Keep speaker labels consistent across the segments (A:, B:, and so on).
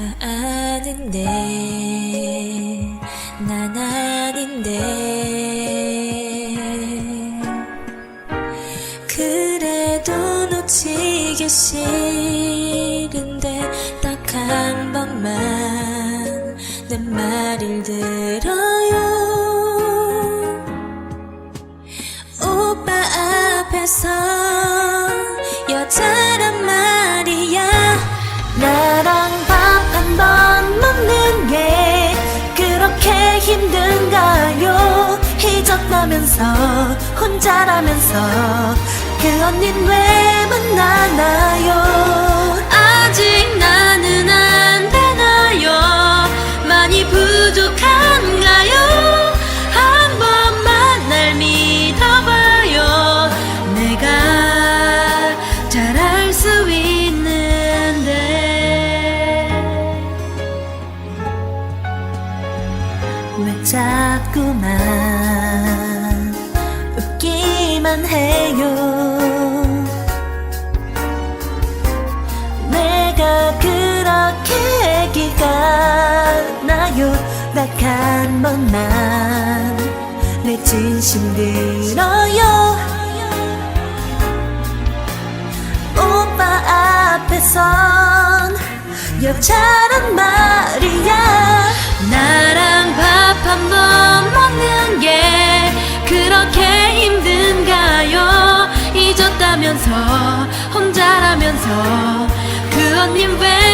A: 다 아는데 난 아닌데. 그래도 놓치기 싫은데 딱 한 번만 내 말을 들어
B: 잊었다면서 혼자라면서 그 언닌 왜 만나나요?
A: 아직 나는 안 되나요? 많이 부족한가요? 한 번만 날 믿어봐요. 내가 잘할 수 있는데.
B: 왜 자꾸만 웃기만 해요. 내가 그렇게 애기가 나요. 딱 한 번만 내 진심 들어요. 오빠 앞에선 여자란 말
A: 잊었다면서 혼자라면서 그 언니 왜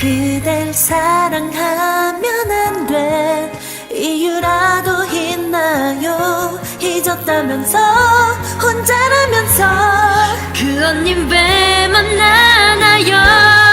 B: 그댈 사랑하면 안 돼. 이유라도 있나요? 잊었다면서? 혼자라면서?
A: 그 언니 왜 만나나요